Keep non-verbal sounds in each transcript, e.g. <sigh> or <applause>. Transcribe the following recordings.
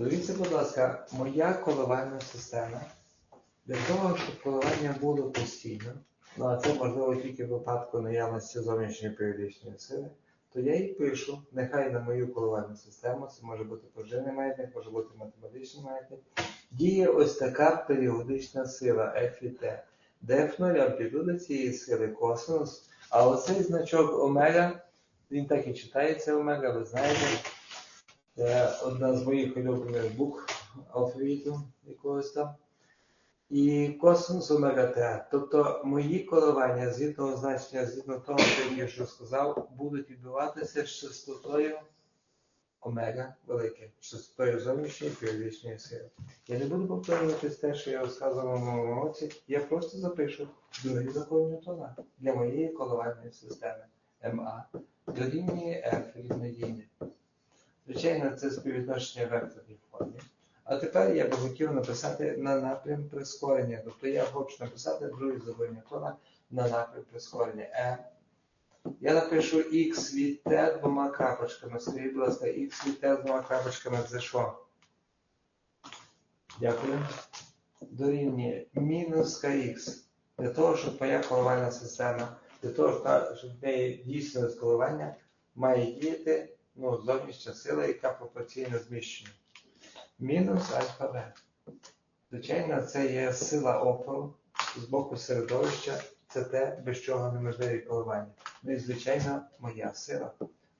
Подивіться, будь ласка, моя коливальна система. Для того, щоб коливання було постійно, ну а це можливо тільки в випадку наявності зовнішньої періодичної сили, то я їй пишу, нехай на мою коливальну систему, це може бути пружинний маятник, може бути математичний маятник, діє ось така періодична сила F і T, де F0 амплітуда цієї сили косинус, а оцей значок омега, він так і читається омега, ви знаєте. Це одна з моїх улюблених букв алфавіту якогось там. І косинус омега Т. Тобто мої коливання згідно значення, згідно того, що я що сказав, будуть відбуватися з частотою омега велике, частотою зовнішньої періодичної сили. Я не буду повторювати те, що я розказував в минулому році, я просто запишу другий закон Ньютона для моєї коливальної системи МА дорівнює F рівнодійне. Звичайно, це співвідношення в векторній формі. А тепер я би хотів написати на напрям прискорення. Тобто я хочу написати другий закон Ньютона на напрям прискорення E. Я напишу x від t двома крапочками. Скажіть, будь ласка, x від t двома крапочками це що? Дякую. Дорівнює мінус kx. Для того, щоб моя коливальна система, для того, щоб в неї дійсне коливання, має діяти ну, зовнішня сила, яка пропорційна зміщенню. Мінус альфа В. Звичайно, це є сила опору з боку середовища, це те, без чого неможливі коливання. Ну і, звичайно, моя сила.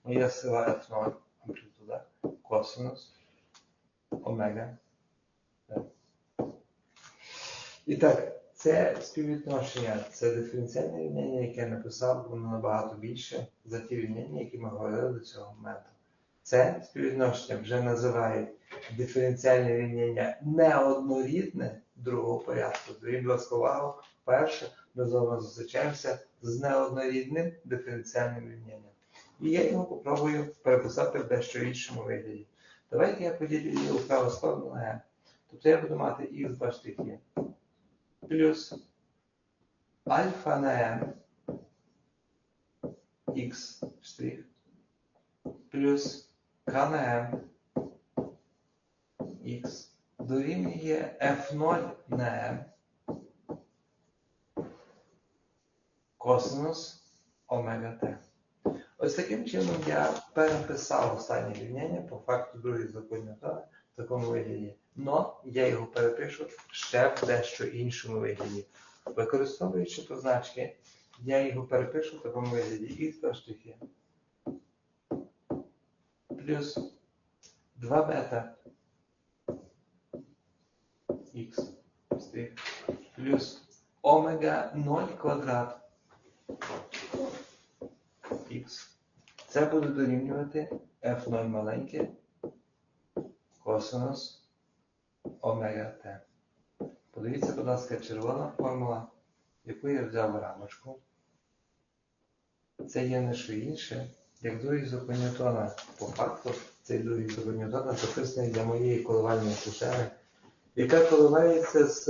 Моя сила F0, амплітуда, косинус, омега. І так, це співвідношення, це диференціальне рівняння, яке я написав, воно набагато більше за ті рівняння, які ми говорили до цього моменту. Це співвідношення вже називають диференціальне рівняння неоднорідне другого порядку. Зверніть, будь ласка, увагу, перше, ми з вами зустрічаємося з неоднорідним диференціальним рівнянням. І я його попробую переписати в дещо іншому вигляді. Давайте я поділю його в праву сторону М. Тобто я буду мати х два штрихи плюс альфа на m x плюс k на m x дорівнює f0 на m косинус омега t. Ось таким чином я переписав останнє рівняння по факту другої закону в такому вигляді. Но я його перепишу ще в дещо іншому вигляді. Використовуючи позначки, я його перепишу в такому вигляді. Х штифі плюс 2 бета. Х плюс омега 0 квадрат. Х. Це буде дорівнювати f0 маленьке косинус омега Т. Подивіться, будь ласка, червона формула, яку я взяв рамочку. Це є не що інше, як другий Ньютона. По факту, цей другий Ньютона записаний для моєї коливальної системи, яка коливається з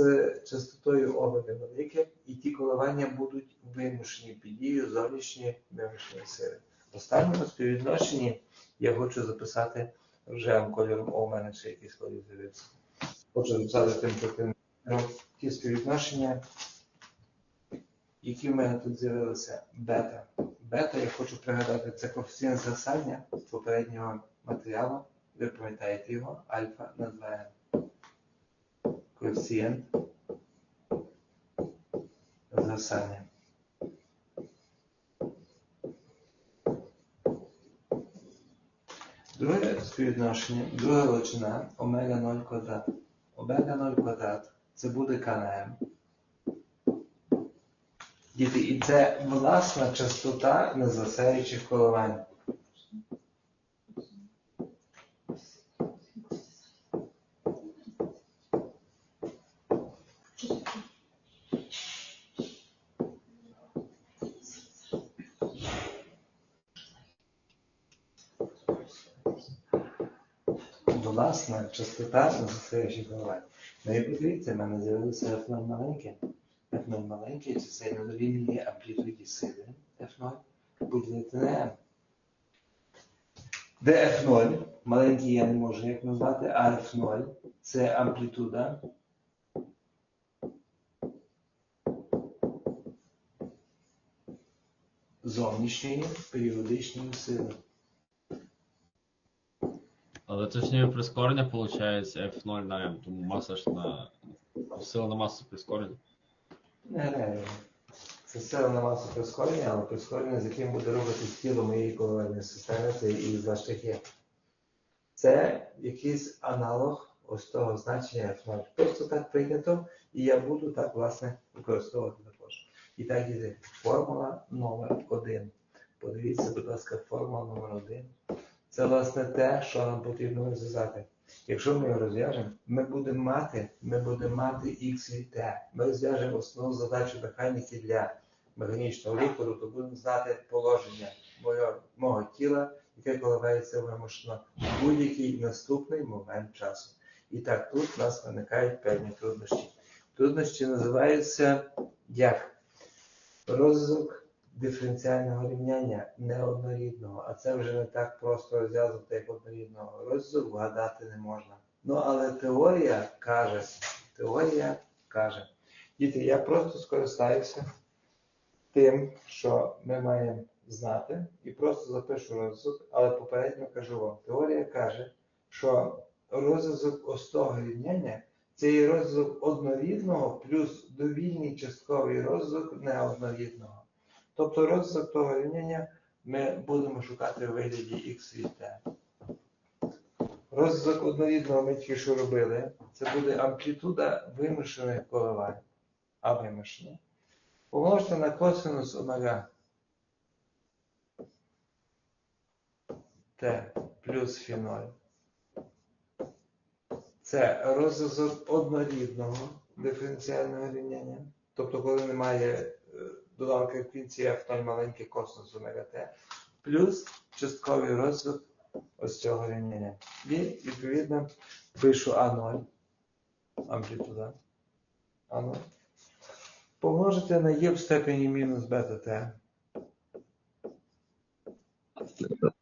частотою омега велике, і ті коливання будуть вимушені під дією зовнішньої вимушеної сили. В останньому співвідношенні я хочу записати рожевим кольором, о, у мене ще якийсь колір з'явився. Хочу записати тим таким ті співвідношення, які в мене тут з'явилися бета. Бета, я хочу пригадати, це коефіцієнт згасання з попереднього матеріалу. Ви пам'ятаєте його, альфа на 2М. Коефіцієнт згасання. Друге співвідношення, друга величина омега 0 квадрат. 0 квадрат це буде КНМ. Діти, і це власна частота незасяючих коливань. Власна частота незасяючих коливань. Ну і подивіться, в мене з'явилося F0 маленьке. F0 маленький, це сильно дорівнює амплітуді сили F0 поділити на. Де F0 маленький я не можу як назвати, а F0 це амплітуда. Зовнішньої періодичної сили. Але точніше прискорення виходить F0 на M, тому маса ж на сила на масу прискорення. Не реально. Це сила на масу прискорення, але прискорення, з яким буде рухатись тіло моєї коливальної системи, це і за шляхи. Це якийсь аналог ось того значення F0. Просто так прийнято, і я буду так, власне, використовувати також. І так іде. Формула номер один. Подивіться, будь ласка, формула номер один. Це, власне, те, що нам потрібно розв'язати. Якщо ми його розв'яжемо, ми будемо мати, ми будемо мати X і T. Ми розв'яжемо основну задачу механіки для механічного руху, то будемо знати положення мого, мого тіла, яке коливається вимушено в будь-який наступний момент часу. І так, тут у нас виникають певні труднощі. Труднощі називаються як розвиток диференціального рівняння неоднорідного, а це вже не так просто розв'язувати, як однорідного. Розвиток вгадати не можна. Ну, але теорія каже, теорія каже. Діти, я просто скористаюся тим, що ми маємо знати, і просто запишу розвиток, але попередньо кажу вам, теорія каже, що розвиток остого рівняння це є розвиток однорідного плюс довільний частковий розвиток неоднорідного. Тобто розвиток того рівняння ми будемо шукати у вигляді x від t. Розвиток однорідного ми тільки що робили. Це буде амплітуда вимушених коливань. А вимушена. Помножте на косинус омега t плюс фі 0. Це розв'язок однорідного диференціального рівняння. Тобто, коли немає е, доданка в кінці f0 маленький косинус омега t, плюс частковий розвиток ось цього рівняння. І, відповідно, пишу А0, амплітуда. А0. Помножити на Е в степені мінус бета t.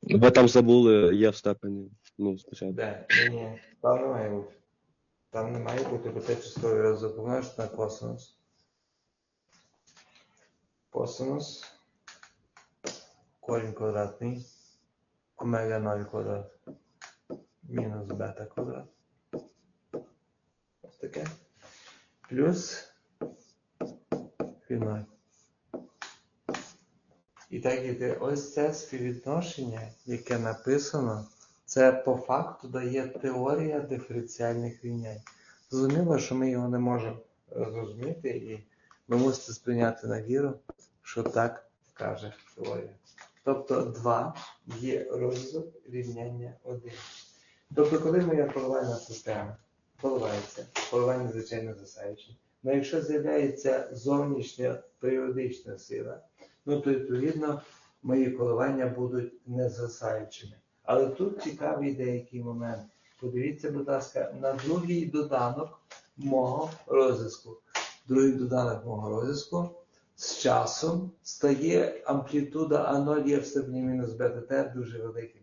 Ви там забули, є в степені. Ну, спочатку. Де? Ні, ні, там не має бути. Там не має бути, бо це частковий розвиток. Помножити на косинус. Косинус. Корінь квадратний. Омега 0 квадрат. Мінус бета квадрат. Ось таке. Плюс фі 0. І так іде. Ось це співвідношення, яке написано, це по факту дає теорія диференціальних рівнянь. Зрозуміло, що ми його не можемо зрозуміти, і ви мусите сприйняти на віру, що так каже теорія. Тобто 2 є розвиток рівняння 1. Тобто, коли моя коливальна система коливається, коливання, звичайно, засаюче, але якщо з'являється зовнішня періодична сила, ну то відповідно мої коливання будуть не згасаючими. Але тут цікавий деякий момент. Подивіться, будь ласка, на другий доданок мого розвитку. Другий доданок мого розвитку з часом стає амплітуда А0 є в степені мінус бета Т дуже великим.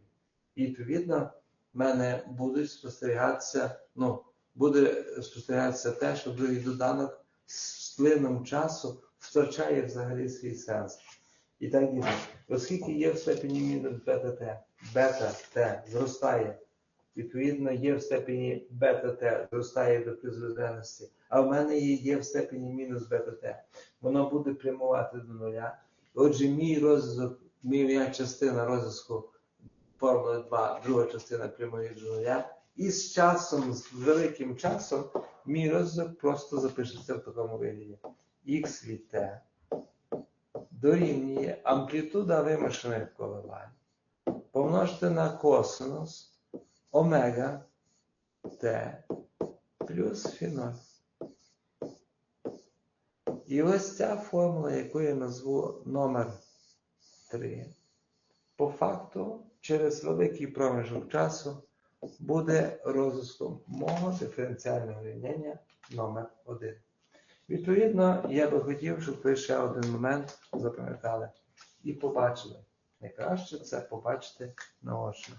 Відповідно в мене будуть спостерігатися, ну, буде спостерігатися те, що другий доданок з плином часу втрачає взагалі свій сенс. І так дійсно. Оскільки є в степені мінус бета Т, бета Т зростає, відповідно є в степені бета Т зростає до призведеності, а в мене є, в степені мінус бета Т. Воно буде прямувати до нуля. Отже, мій розвиток, моя частина розвитку формули 2, друга частина прямує до нуля. І з часом, з великим часом, мій розвиток просто запишеться в такому вигляді. Х від t дорівнює амплітуда вимушених коливань. Помножте на косинус омега t плюс фі 0. І ось ця формула, яку я назву номер 3, по факту через великий проміжок часу буде розвитком мого диференціального рівняння номер 1. Відповідно, я би хотів, щоб ви ще один момент запам'ятали і побачили. Найкраще це побачити наочно.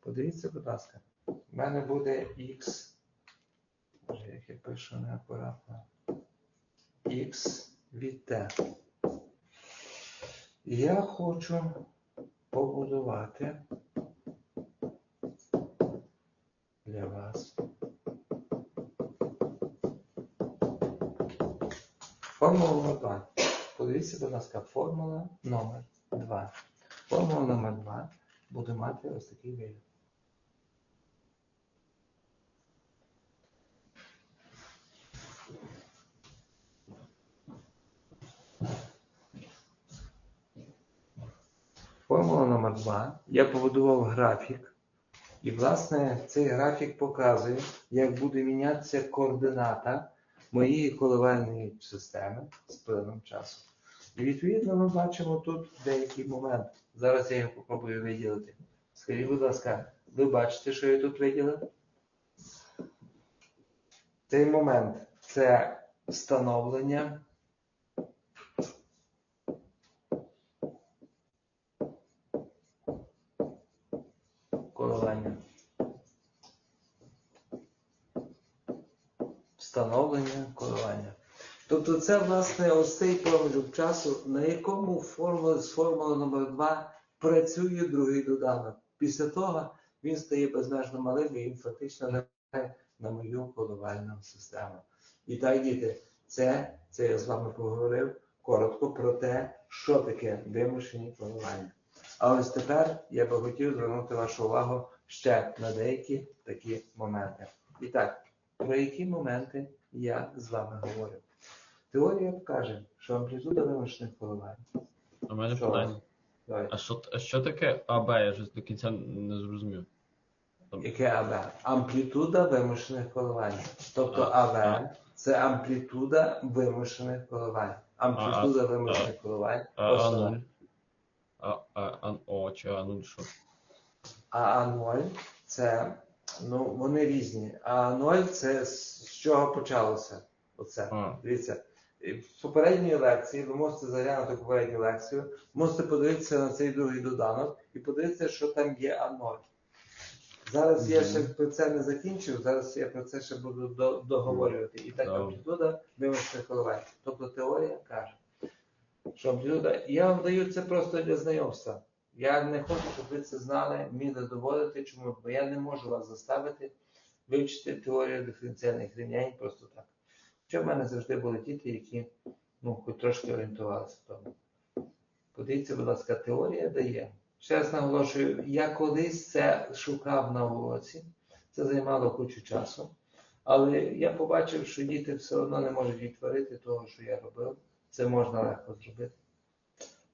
Подивіться, будь ласка, в мене буде Х. Боже, як я пишу неакуратно. Х від T. Я хочу побудувати для вас формулу номер 2. Подивіться, будь ласка, формула номер 2. Формула номер 2 буде мати ось такий вигляд. Формула номер 2. Я побудував графік. І, власне, цей графік показує, як буде мінятися координата моєї коливальної системи з плином часу. І відповідно ми бачимо тут деякий момент. Зараз я його попробую виділити. Скажіть, будь ласка, ви бачите, що я тут виділив? Цей момент це встановлення коливання. Встановлення коливання. Тобто це, власне, ось цей проміжок часу, на якому формула, з формули номер 2 працює другий доданок. Після того він стає безмежно малим і він фактично лягає на мою коливальну систему. І так, діти, це, це я з вами поговорив коротко про те, що таке вимушені коливання. А ось тепер я би хотів звернути вашу увагу ще на деякі такі моменти. І так, про які моменти я з вами говорю? Теорія каже, що амплітуда вимушених коливань. У мене Що? питання. А що, а що таке АБ? Я щось до кінця не зрозумів. Яке АВ? Амплітуда вимушених коливань. Тобто АВ це амплітуда вимушених коливань. Амплітуда вимушених коливань. А ось А0? вона. А, а, а, о, чи А0 що? А А0 це, ну, вони різні. А А0 це з чого почалося? Оце. А, Дивіться, в попередній лекції ви можете заглянути попередню лекцію, можете подивитися на цей другий доданок і подивитися, що там є А0. Зараз я ще про це не закінчив, зараз я про це ще буду договорювати. І так Добре. амплітуда вимушених коливань. Тобто теорія каже, що амплітуда, я вам даю це просто для знайомства. Я не хочу, щоб ви це знали, вміли доводити, чому, бо я не можу вас заставити вивчити теорію диференціальних рівнянь просто так. Хоча в мене завжди були діти, які ну, хоч трошки орієнтувалися в тому. Подивіться, будь ласка, теорія дає. Ще раз наголошую, я колись це шукав на уроці, це займало кучу часу. Але я побачив, що діти все одно не можуть відтворити того, що я робив. Це можна легко зробити.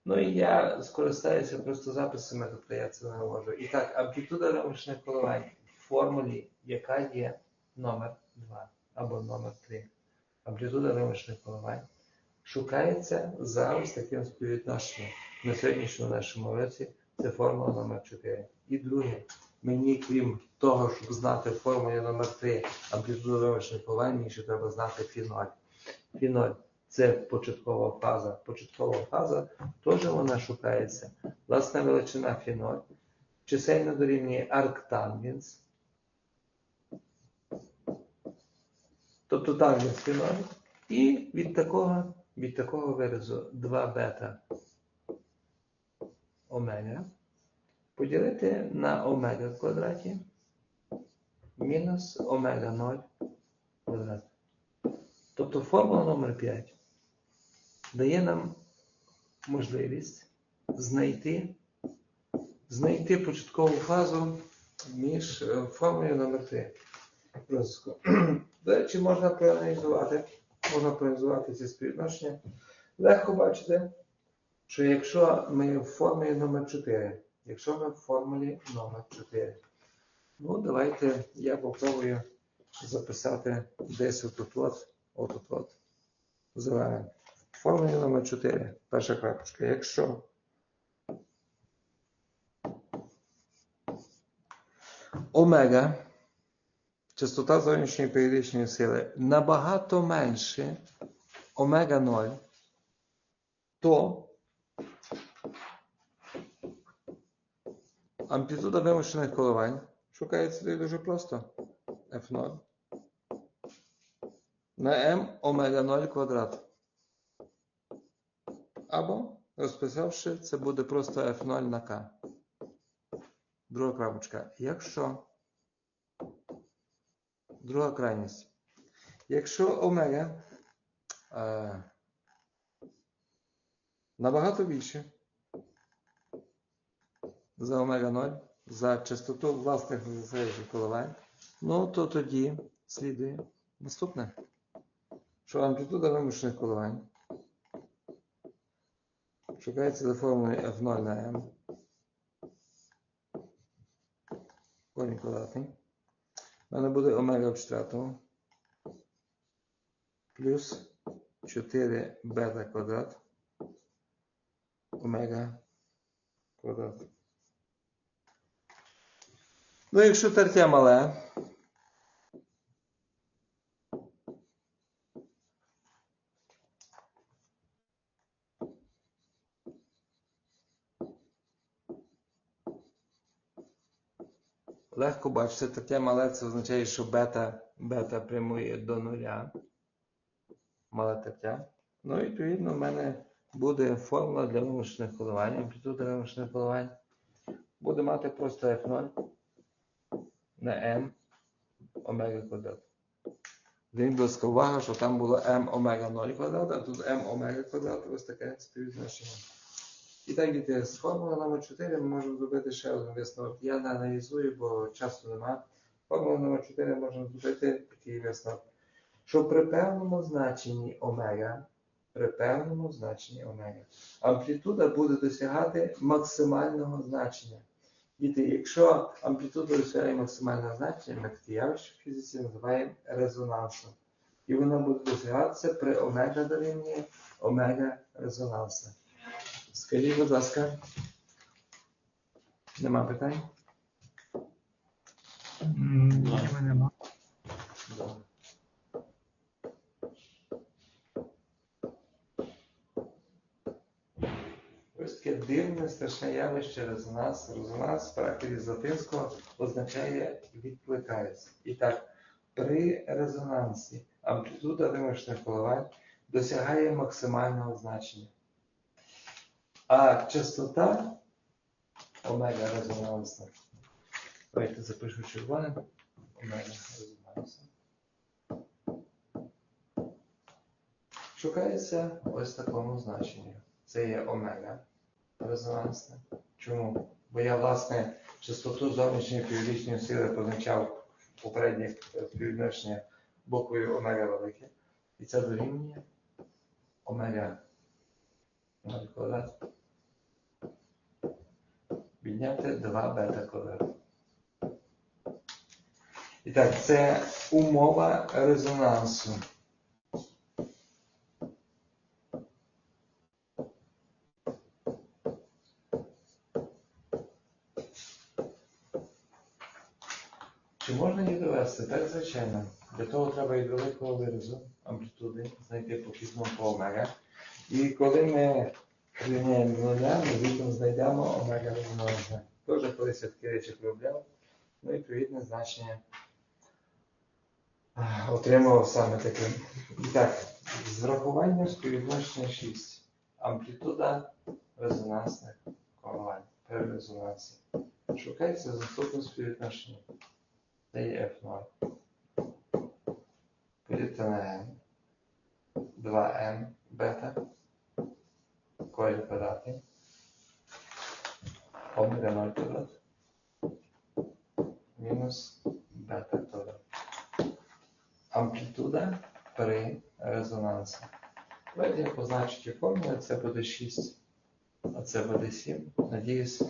Ну і я скористаюся просто записами, тобто я це не можу. І так, амплітуда рамочних коливань в формулі, яка є номер 2 або номер 3. Амплітуда рамочних коливань шукається за ось таким співвідношенням. На сьогоднішньому нашому році це формула номер 4. І друге, мені, крім того, щоб знати формулу номер 3 амплітуду рамочних коливань, мені ще треба знати фіноль. Фіноль це початкова фаза. Початкова фаза теж вона шукається. Власна величина фіноль чисельно дорівнює арктангенс. Тобто тангенс фіноль. І від такого, від такого виразу 2 бета омега поділити на омега в квадраті мінус омега 0 квадрат. Тобто формула номер 5 дає нам можливість знайти, знайти початкову фазу між е, формулою номер 3. Розвитку. <clears throat> До речі, можна проаналізувати, можна проаналізувати ці співвідношення. Легко бачите, що якщо ми в формулі номер 4, якщо ми в формулі номер 4, ну давайте я попробую записати десь отут от, отут от, зеленим. В формулі номер 4, перша крапочка. Якщо омега, частота зовнішньої періодичної сили, набагато менше омега 0, то Амплітуда вимушених коливань шукається дуже просто. F0 на m омега 0 квадрат. Або, розписавши, це буде просто F0 на K. Друга крапочка. Якщо друга крайність. Якщо омега е, набагато більше за омега 0, за частоту власних незалежних коливань, ну то тоді слідує наступне. Що амплітуда вимушених коливань шукається за формулою F0 на M. Корінь квадратний. У мене буде омега в четвертому. Плюс 4 бета квадрат. Омега квадрат. Ну, якщо тертя мале, легко бачите, тертя мале це означає, що бета, бета прямує до нуля. Мале тертя. Ну, і відповідно, в мене буде формула для вимушених коливань. Амплітуда вимушених коливань буде мати просто F0 на m омега квадрат. Зверніть, будь ласка, увага, що там було m омега 0 квадрат, а тут m омега квадрат, ось таке співвідношення. І так, діти, з формули номер 4 ми можемо зробити ще один висновок. Я не аналізую, бо часу нема. Формула номер 4 можемо зробити такий висновок. Що при певному значенні омега, при певному значенні омега, амплітуда буде досягати максимального значення. Діти, якщо амплітуда досягає максимального значення, ми таке явище в фізиці називаємо резонансом. І воно буде досягатися при омега дорівнює омега резонанса. Скажіть, будь ласка, нема питань? Ніби нема. Добре. Ось таке дивне, страшне явище резонанс. Резонанс в характері з латинського означає відкликається. І так, при резонансі амплітуда вимушених коливань досягає максимального значення. А частота омега резонансна. Давайте запишу червоним. Омега резонансна. Шукається ось такому значенні. Це є омега резонансне. Чому? Бо я, власне, частоту зовнішньої північної сили позначав в попередніх співвідношення буквою омега велике. І це дорівнює омега 0 квадрат. Відняти 2 бета квадрат. І так, це умова резонансу. Чи можна її довести? Так, звичайно. Для того треба від великого виразу амплітуди знайти похідну по омега. І коли ми рівняємо нуля, ми звідти знайдемо омега резонансне. Теж колись я такі речі. Ну і відповідне значення отримував саме таке. Так, з врахуванням співвідношення 6. Амплітуда резонансних коливань при резонансі. Шукається наступне співвідношення. Це є F0. Поділити на M. 2M бета. Корінь квадратний. Омега 0 квадрат. Мінус бета квадрат. Амплітуда при резонансі. Давайте я позначу ті формули. Це буде 6, а це буде 7. Надіюсь,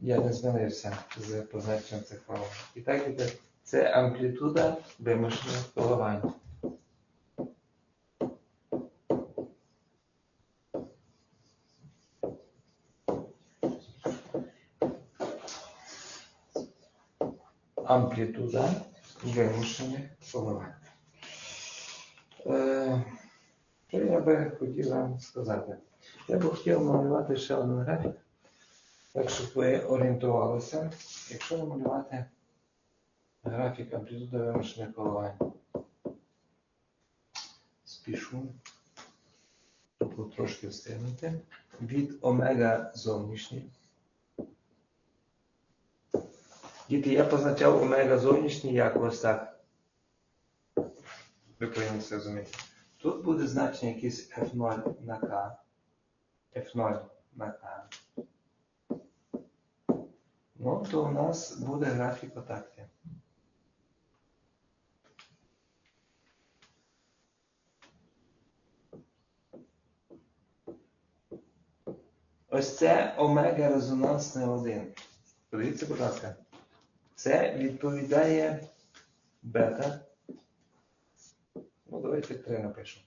я не змінився з позначенням цих формул. І так іде. Це амплітуда вимушених коливань. Амплітуда вимушених коливань. Е, Що я би хотів вам сказати? Я б хотів малювати ще один графік. Так, щоб ви орієнтувалися, якщо намалювати графік амплітуди вимушених коливань, спішу, щоб трошки встигнути, від омега зовнішній. Діти, я позначав омега зовнішній як ось так. Ви повинні це розуміти. Тут буде значення якийсь F0 на K. F0 на K. Ну, то у нас буде графік отак. є. Ось це омега резонансний один. Подивіться, будь ласка. Це відповідає бета. Ну, давайте три напишу.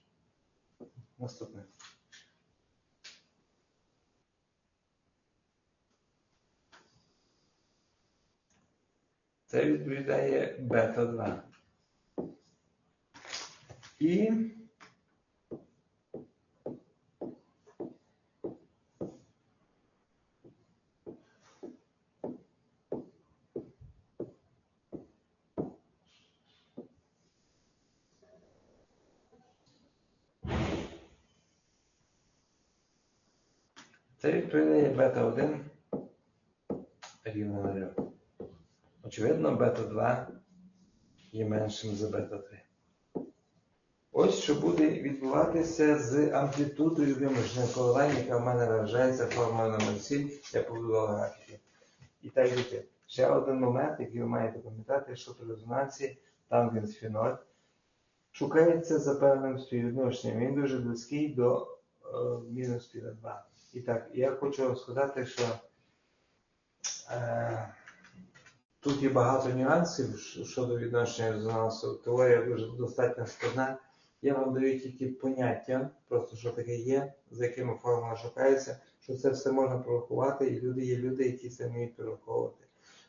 Наступне. Це відповідає бета 2. І це відповідає бета 1 рівно 0. Очевидно, бета 2 є меншим за бета 3. Ось що буде відбуватися з амплітудою вимушеного коливання, яка в мене виражається формою номер 7, я побудував графіки. І так діти. Ще один момент, який ви маєте пам'ятати, що при резонансі тангенс фіноль шукається за певним співвідношенням. Він дуже близький до е, мінус пі 2. І так, я хочу сказати, що е, тут є багато нюансів щодо відношення резонансу. Теорія дуже достатньо складна. Я вам даю тільки поняття, просто що таке є, за якими формами шукається, що це все можна прорахувати, і люди є люди, які це вміють прораховувати.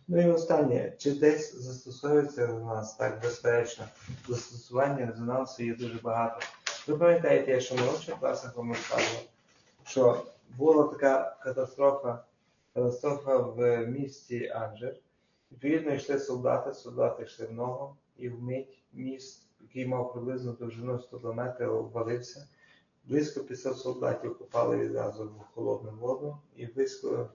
Ну і останнє, чи десь застосовується резонанс? Так, безперечно, застосування резонансу є дуже багато. Ви пам'ятаєте, я ще в молодших класах вам розказував, що була така катастрофа, катастрофа в місті Анжер. Відповідно, йшли солдати, солдати йшли в ногу, і вмить міст, який мав приблизно довжину 100 км, обвалився. Близько 500 солдатів попали відразу в холодну воду, і близько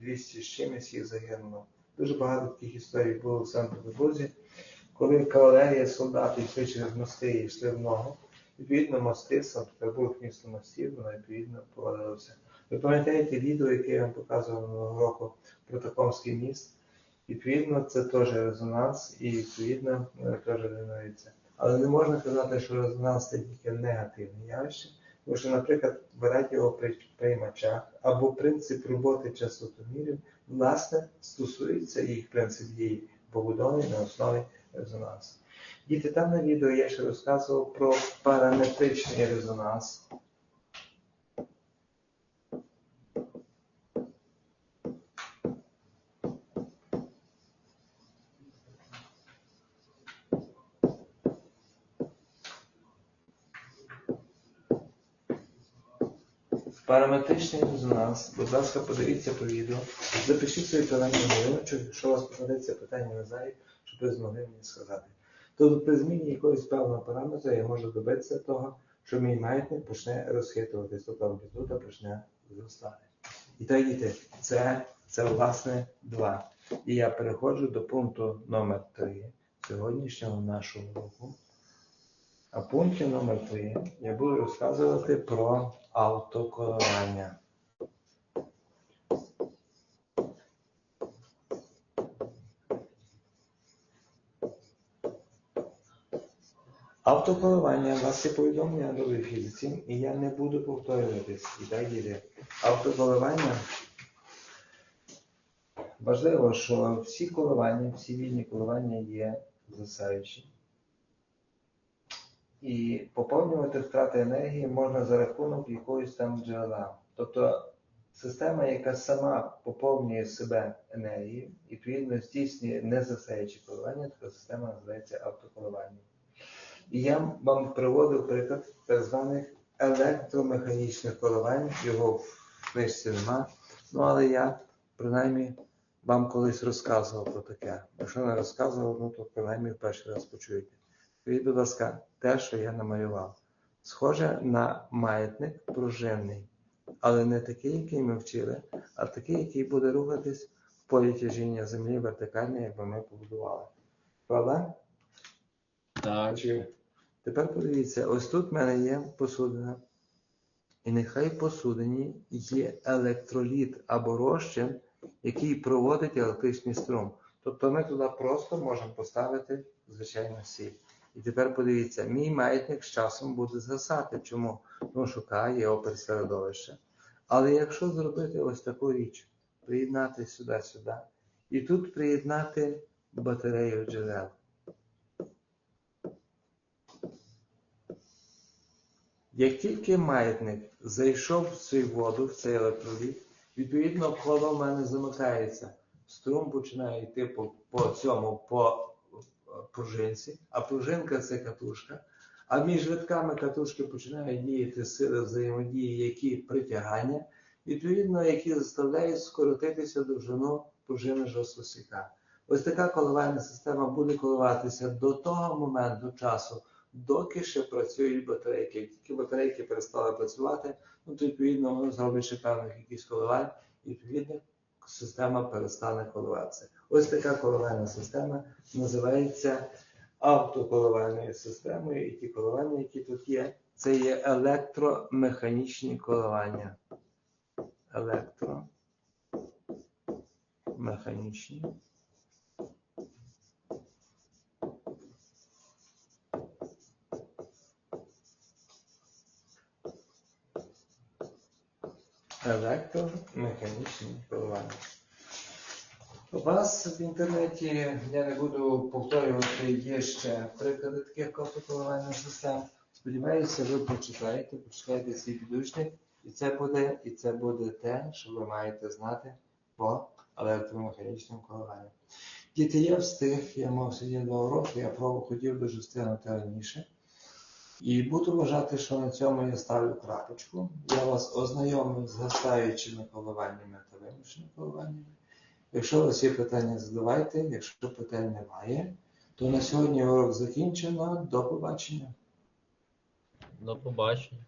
200 з чимось їх загинуло. Дуже багато таких історій було в Санкт-Петербурзі, коли кавалерія солдати йшли через мости і йшли в ногу. Відповідно, мости, Санкт-Петербург, місто мостів, воно відповідно повалилося. Ви пам'ятаєте відео, яке я вам показував минулого року про Токомський міст? Відповідно, це теж резонанс і відповідно теж руйнується. Але не можна казати, що резонанс це тільки негативне явище, тому що, наприклад, в радіоприймачах або принцип роботи частотомірів, власне, стосується їх принцип дії побудований на основі резонансу. Діти, там на відео я ще розказував про параметричний резонанс. Параметричний резонанс, будь ласка, подивіться по відео, запишіть свої на малюночок, якщо у вас попадеться питання на залі, щоб ви змогли мені сказати. Тобто при зміні якогось певного параметра я можу добитися того, що мій маятник почне розхитуватись, тобто амплітуда почне зростати. І так, діти, це, це власне 2. І я переходжу до пункту номер 3 сьогоднішнього нашого уроку. А пункті номер 3 я буду розказувати про автоколивання. Автоколивання у вас є повідомлення на новій фізиці, і я не буду повторюватись. І так іде. Автоколивання. Важливо, що всі коливання, всі вільні коливання є засаючі. І поповнювати втрати енергії можна за рахунок якоїсь там джерела. Тобто система, яка сама поповнює себе енергією, і відповідно здійснює не незасаючі коливання, така система називається автоколиванням. І я вам приводив приклад так званих електромеханічних коливань, його в книжці нема. Ну але я принаймні вам колись розказував про таке. Якщо не розказував, ну то принаймні в перший раз почуєте. Скажіть, будь ласка, те, що я намалював, схоже на маятник пружинний, але не такий, який ми вчили, а такий, який буде рухатись в полі тяжіння землі вертикально, як би ми побудували. Правда? Так. Тепер подивіться, ось тут в мене є посудина. І нехай в посудині є електроліт або розчин, який проводить електричний струм. Тобто ми туди просто можемо поставити звичайно сіль. І тепер подивіться, мій маятник з часом буде згасати. Чому? Що К опер середовище. Але якщо зробити ось таку річ, приєднати сюди-сюди, і тут приєднати батарею джерел. Як тільки маятник зайшов в цю воду, в цей електроліт, відповідно коло в мене замикається. Струм починає йти по, по цьому, по пружинці, а пружинка це катушка. А між витками катушки починають діяти сили взаємодії, які притягання, відповідно, які заставляють скоротитися довжину пружини жорсткосіка. Ось така коливальна система буде коливатися до того моменту часу, доки ще працюють батарейки. Як тільки батарейки перестали працювати, ну то відповідно воно зробить ще певних якісь коливань, і відповідно система перестане коливатися. Ось така коливальна система називається автоколивальною системою, і ті коливання, які тут є, це є електромеханічні коливання. Електромеханічні. Електромеханічні коливання. У вас в інтернеті, я не буду повторювати, є ще приклади таких автоколивальних систем. Сподіваюся, ви почитаєте, почитаєте свій підручник, і це буде, і це буде те, що ви маєте знати по електромеханічним коливанням. Діти, я встиг, я мав сьогодні два уроки, я пробу хотів дуже встигнути раніше. І буду вважати, що на цьому я ставлю крапочку. Я вас ознайомив з гасаючими коливаннями та вимушеними коливаннями. Якщо у вас є питання, задавайте. Якщо питань немає, то на сьогодні урок закінчено. До побачення. До побачення.